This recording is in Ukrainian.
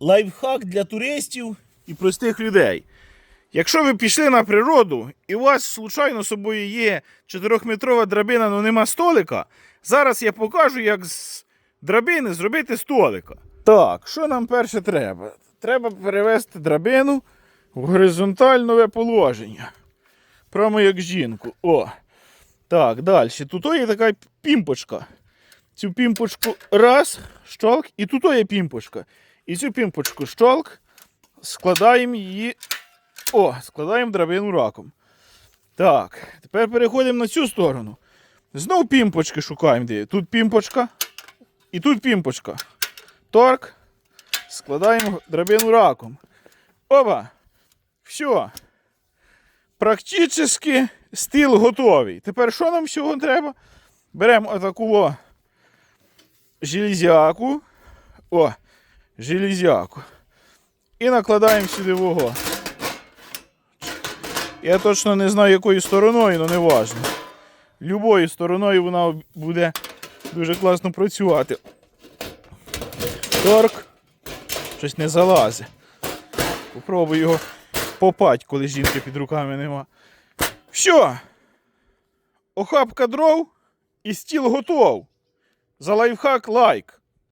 Лайфхак для туристів і простих людей. Якщо ви пішли на природу і у вас случайно з собою є 4-метрова драбина, але нема столика, зараз я покажу, як з драбини зробити столика. Так, що нам перше треба? Треба перевести драбину в горизонтальне положення. Прямо як жінку. О. Так, далі. Тут є така пімпочка. Цю пімпочку раз, щолк, і тут є пімпочка. І цю пімпочку щолк, складаємо її. О, складаємо драбину раком. Так, тепер переходимо на цю сторону. Знов пімпочки шукаємо. Де. Тут пімпочка. І тут пімпочка. Торк. Складаємо драбину раком. Опа! Все. Практично стіл готовий. Тепер що нам всього треба? Беремо отаку железяку. О, железяку. І накладаємо сюди вого. Я точно не знаю, якою стороною, але не важно. Любою стороною вона буде дуже класно працювати. Торк. Щось не залазить. Попробую його попать, коли жінки під руками нема. Все. Охапка дров і стіл готов. За лайфхак лайк.